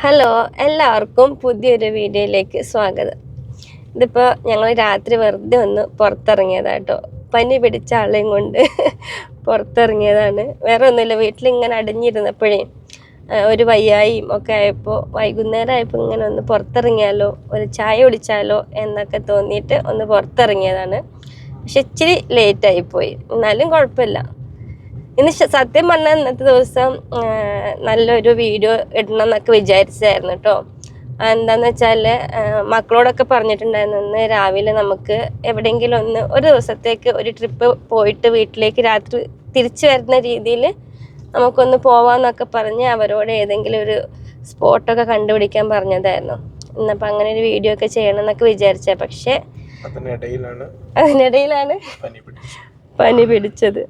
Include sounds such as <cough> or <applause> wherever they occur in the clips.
Hello എല്ലാവർക്കും പുതിയൊരു വീഡിയോയിലേക്ക് സ്വാഗതം. ഇതിപ്പോൾ ഞങ്ങൾ രാത്രി വെറുതെ ഒന്ന് പുറത്തിറങ്ങിയതാട്ടോ. പനി പിടിച്ച ആളെയും കൊണ്ട് പുറത്തിറങ്ങിയതാണ്. വേറെ ഒന്നുമില്ല വീട്ടിലിങ്ങനെ അടിഞ്ഞിരുന്നപ്പോഴേ ഒരു വയ്യായും ഒക്കെ ആയപ്പോൾ വൈകുന്നേരം ആയപ്പോൾ ഇങ്ങനെ ഒന്ന് പുറത്തിറങ്ങിയാലോ ഒരു ചായ കുടിച്ചാലോ എന്നൊക്കെ തോന്നിയിട്ട് ഒന്ന് പുറത്തിറങ്ങിയതാണ്. പക്ഷെ ഇച്ചിരി ലേറ്റായിപ്പോയി എന്നാലും കുഴപ്പമില്ല. ഇന്ന് സത്യം പറഞ്ഞാൽ ഇന്നത്തെ ദിവസം നല്ലൊരു വീഡിയോ ഇടണം എന്നൊക്കെ വിചാരിച്ചായിരുന്നു കേട്ടോ എന്താന്ന് വെച്ചാൽ മക്കളോടൊക്കെ പറഞ്ഞിട്ടുണ്ടായിരുന്നു ഇന്ന് രാവിലെ നമുക്ക് എവിടെയെങ്കിലും ഒന്ന് ഒരു ദിവസത്തേക്ക് ഒരു ട്രിപ്പ് പോയിട്ട് വീട്ടിലേക്ക് രാത്രി തിരിച്ചു വരുന്ന രീതിയിൽ നമുക്കൊന്ന് പോവാന്നൊക്കെ പറഞ്ഞ് അവരോട് ഏതെങ്കിലും ഒരു സ്പോട്ടൊക്കെ കണ്ടുപിടിക്കാൻ പറഞ്ഞതായിരുന്നു. ഇന്നപ്പോൾ അങ്ങനെ ഒരു വീഡിയോ ഒക്കെ ചെയ്യണം എന്നൊക്കെ വിചാരിച്ച പക്ഷേ അതിനിടയിലാണ് പനി പിടിച്ചത്.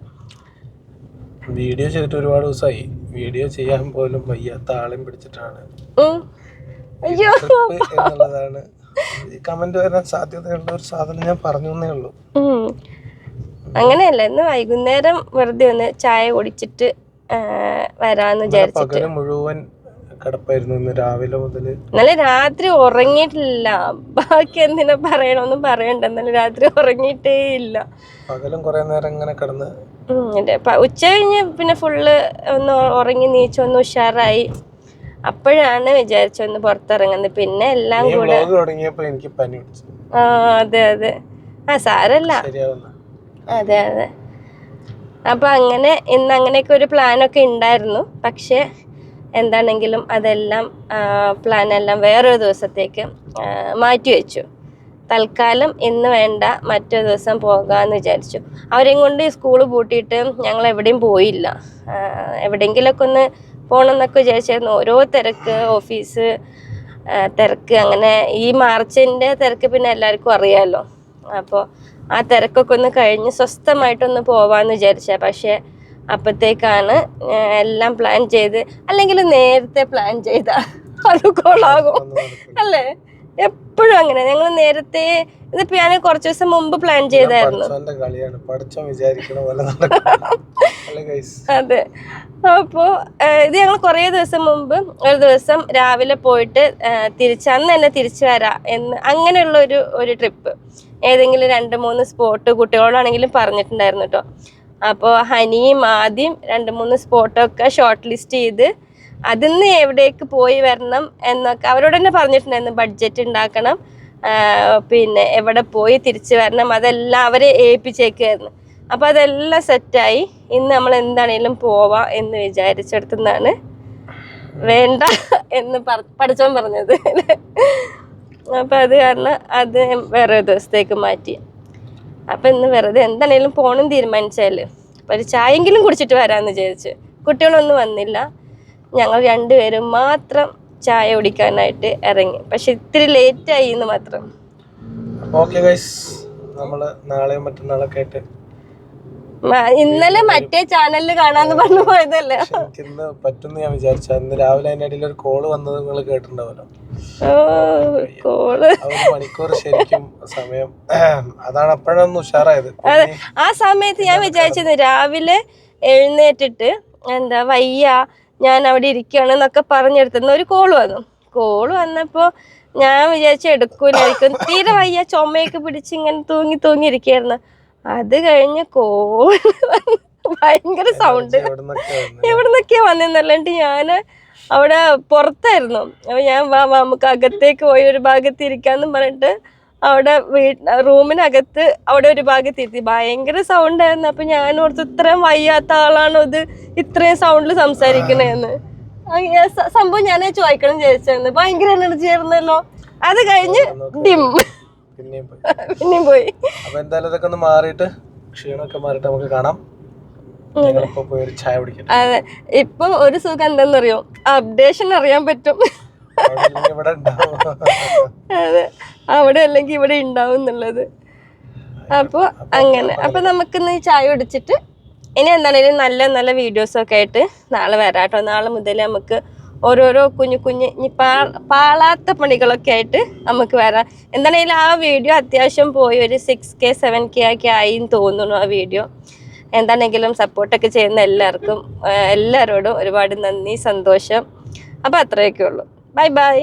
വീഡിയോ ചെയ്തിട്ട് ഒരുപാട് ദിവസമായി. വീഡിയോ ചെയ്യാൻ പോലും വയ്യാത്ത ആളെയും പിടിച്ചിട്ടാണ്. അയ്യോ. എന്നുള്ളതാണ്. ഈ കമന്റ് വരാൻ സാധ്യതയുള്ള ഒരു സാധനം ഞാൻ പറഞ്ഞു എന്നേ ഉള്ളൂ. അങ്ങനെയല്ല ഇന്ന് വൈകുന്നേരം വെറുതെ ഒന്ന് ചായ കുടിച്ചിട്ട് വരാന്ന് വിചാരിച്ചിട്ട്. പകൽ മുഴുവൻ കിടപ്പായിരുന്നു ഇന്ന് രാവിലെ മുതൽ ഇന്നലെ രാത്രി ഉറങ്ങിയിട്ടില്ല. ബാക്കി എന്തിനാ പറയണമെന്നും പറയണ്ട. ഇന്നലെ രാത്രി ഉറങ്ങിയിട്ടേ ഇല്ല. പകലും കുറെ നേരം ഇങ്ങനെ കിടന്ന്. ഉച്ച കഴിഞ്ഞ് പിന്നെ ഫുള്ള് ഒന്ന് ഉറങ്ങി നീച്ചൊന്ന് ഉഷാറായി. അപ്പോഴാണ് വിചാരിച്ചൊന്ന് പുറത്തിറങ്ങുന്നത്. പിന്നെ എല്ലാം കൂടെ തുടങ്ങിയപ്പോ എനിക്ക് പനി ആ അതെ അതെ. ആ സാരല്ല. അതെ അതെ. അപ്പൊ അങ്ങനെ ഇന്ന് അങ്ങനെയൊക്കെ ഒരു പ്ലാനൊക്കെ ഉണ്ടായിരുന്നു. പക്ഷേ എന്താണെങ്കിലും അതെല്ലാം പ്ലാൻ എല്ലാം വേറൊരു ദിവസത്തേക്ക് മാറ്റി വെച്ചു. തൽക്കാലം ഇന്ന് വേണ്ട മറ്റൊരു ദിവസം പോകാമെന്ന് വിചാരിച്ചു. അവരെയും കൊണ്ട് സ്കൂൾ പൂട്ടിയിട്ട് ഞങ്ങൾ എവിടെയും പോയില്ല എവിടെയെങ്കിലുമൊക്കെ ഒന്ന് പോകണം എന്നൊക്കെ വിചാരിച്ചായിരുന്നു. ഓരോ തിരക്ക് ഓഫീസ് തിരക്ക് അങ്ങനെ ഈ മാർച്ചിന്റെ തിരക്ക് പിന്നെ എല്ലാവർക്കും അറിയാമല്ലോ അപ്പോൾ ആ തിരക്കൊക്കെ ഒന്ന് കഴിഞ്ഞ് സ്വസ്ഥമായിട്ടൊന്ന് പോവാമെന്ന് വിചാരിച്ച പക്ഷേ അപ്പോഴത്തേക്കാണ് എല്ലാം പ്ലാൻ ചെയ്ത് അല്ലെങ്കിൽ നേരത്തെ പ്ലാൻ ചെയ്ത അത് കൊള്ളാകും അല്ലേ? എപ്പോഴും അങ്ങനെ. ഞങ്ങൾ നേരത്തെ ഇതിപ്പോ ഞാൻ കുറച്ചു ദിവസം മുമ്പ് പ്ലാൻ ചെയ്തായിരുന്നു. അതെ. അപ്പോ ഇത് ഞങ്ങൾ കുറേ ദിവസം മുമ്പ് ഒരു ദിവസം രാവിലെ പോയിട്ട് തിരിച്ച് അന്ന് തന്നെ തിരിച്ചു വരാം എന്ന് അങ്ങനെയുള്ള ഒരു ഒരു ട്രിപ്പ് ഏതെങ്കിലും രണ്ട് മൂന്ന് സ്പോട്ട് കുട്ടികളോടാണെങ്കിലും പറഞ്ഞിട്ടുണ്ടായിരുന്നു കേട്ടോ അപ്പോൾ ഹനിയും ആദ്യം രണ്ട് മൂന്ന് സ്പോട്ടൊക്കെ ഷോർട്ട് ലിസ്റ്റ് ചെയ്ത് അതിൽ നിന്ന് എവിടേക്ക് പോയി വരണം എന്നൊക്കെ അവരോട് തന്നെ പറഞ്ഞിട്ടുണ്ടായിരുന്നു. ബഡ്ജറ്റ് ഉണ്ടാക്കണം പിന്നെ എവിടെ പോയി തിരിച്ചു വരണം അതെല്ലാം അവരെ ഏൽപ്പിച്ചേക്കായിരുന്നു അപ്പോൾ അതെല്ലാം സെറ്റായി. ഇന്ന് നമ്മൾ എന്താണേലും പോവാം എന്ന് വിചാരിച്ചെടുത്തുനിന്നാണ്. വേണ്ട എന്ന് പഠിച്ചോൻ പറഞ്ഞത്. അപ്പം അത് കാരണം അത് വേറെ ദിവസത്തേക്ക് മാറ്റി. അപ്പം ഇന്ന് വെറുതെ എന്താണേലും പോകണം തീരുമാനിച്ചാൽ ഒരു ചായെങ്കിലും കുടിച്ചിട്ട് വരാമെന്ന് വിചാരിച്ച്. കുട്ടികളൊന്നും വന്നില്ല. ഞങ്ങൾ രണ്ടുപേരും മാത്രം ചായ കുടിക്കാനായിട്ട് ഇറങ്ങി. പക്ഷെ ഇത്തിരി ലേറ്റായി എന്ന് മാത്രം. ഓക്കെ ഗൈസ് നമ്മൾ നാളെയും മറ്റന്നാളൊക്കെ ആയിട്ട് ഇന്നലെ മറ്റേ ചാനലിൽ കാണാന്ന് പറഞ്ഞു പോയതല്ലേ? ഇന്ന് പറ്റുന്ന ഞാൻ വിചാരിച്ചു. ഇന്ന് രാവിലെ അതിന്റെ ഇടയിൽ ഒരു കോൾ വന്നത് നിങ്ങൾ കേട്ടിട്ടുണ്ടാവല്ലോ മണിക്കൂർ ശരിക്കും സമയം. അതാണ് അപ്പോഴൊന്നും ഉഷാറായത്. അതെ ആ സമയത്ത് ഞാൻ വിചാരിച്ചിരുന്നു രാവിലെ എഴുന്നേറ്റിട്ട് എന്താ വയ്യ ഞാൻ അവിടെ ഇരിക്കുകയാണ് എന്നൊക്കെ പറഞ്ഞെടുത്തുന്ന ഒരു കോൾ വന്നു. കോൾ വന്നപ്പോൾ ഞാൻ വിചാരിച്ചു എടുക്കൂലായിരിക്കും. തീരെ വയ്യ ചുമയൊക്കെ പിടിച്ച് ഇങ്ങനെ തൂങ്ങി തൂങ്ങി ഇരിക്കുകയായിരുന്നു. അത് കഴിഞ്ഞ് കോൾ <laughs> ഭയങ്കര സൗണ്ട് എവിടുന്നൊക്കെയാ വന്നു? എവിടെ നിന്നൊക്കെയാ വന്നെന്നല്ലാണ്ട് ഞാൻ അവിടെ പുറത്തായിരുന്നു. അപ്പൊ ഞാൻ വാ നമുക്ക് അകത്തേക്ക് പോയി ഒരു ഭാഗത്ത് ഇരിക്കാന്നും പറഞ്ഞിട്ട് അവിടെ വീട്ട് റൂമിനകത്ത് അവിടെ ഒരു ഭാഗത്ത് ഇരുത്തി. ഭയങ്കര സൗണ്ട് ആയിരുന്നു. അപ്പൊ ഞാൻ ഓർത്ത് ഇത്രയും വയ്യാത്ത ആളാണോ ഇത്? ഇത്രയും സൗണ്ടിൽ സംസാരിക്കണേന്ന്. സംഭവം ഞാനേ ചോദിക്കണം ചോദിച്ചായിരുന്നു ഭയങ്കര എനർജി ആയിരുന്നല്ലോ. അത് കഴിഞ്ഞ് ഡിം പിന്നെയും പോയി. പിന്നെയും പോയി. അപ്പൊ എന്തായാലും ഇതൊക്കെ ഒന്ന് മാറിയിട്ട് ക്ഷീണമൊക്കെ മാറിയിട്ട് നമുക്ക് കാണാം. അതെ. ഇപ്പൊ ഒരു സുഖം എന്തെന്നറിയോ? അപ്ഡേഷൻ അറിയാൻ പറ്റും. അതെ. അവിടെ അല്ലെങ്കിൽ ഇവിടെ ഉണ്ടാവും എന്നുള്ളത്. അപ്പോൾ അങ്ങനെ. അപ്പോൾ നമുക്കിന്ന് ഈ ചായ കുടിച്ചിട്ട് ഇനി എന്താണെങ്കിലും നല്ല നല്ല വീഡിയോസ് ഒക്കെ ആയിട്ട് നാളെ വരാട്ടോ. കേട്ടോ നാളെ മുതൽ നമുക്ക് ഓരോരോ കുഞ്ഞു കുഞ്ഞു ഇനി പാ പാളാത്ത പണികളൊക്കെ ആയിട്ട് നമുക്ക് വരാം. എന്താണെങ്കിലും ആ വീഡിയോ അത്യാവശ്യം പോയി ഒരു സിക്സ് കെ സെവൻ കെ ഒക്കെ ആയി തോന്നുന്നു ആ വീഡിയോ. എന്താണെങ്കിലും സപ്പോർട്ടൊക്കെ ചെയ്യുന്ന എല്ലാവർക്കും എല്ലാവരോടും ഒരുപാട് നന്ദി സന്തോഷം. അപ്പോൾ അത്രയൊക്കെ ഉള്ളൂ. Bye bye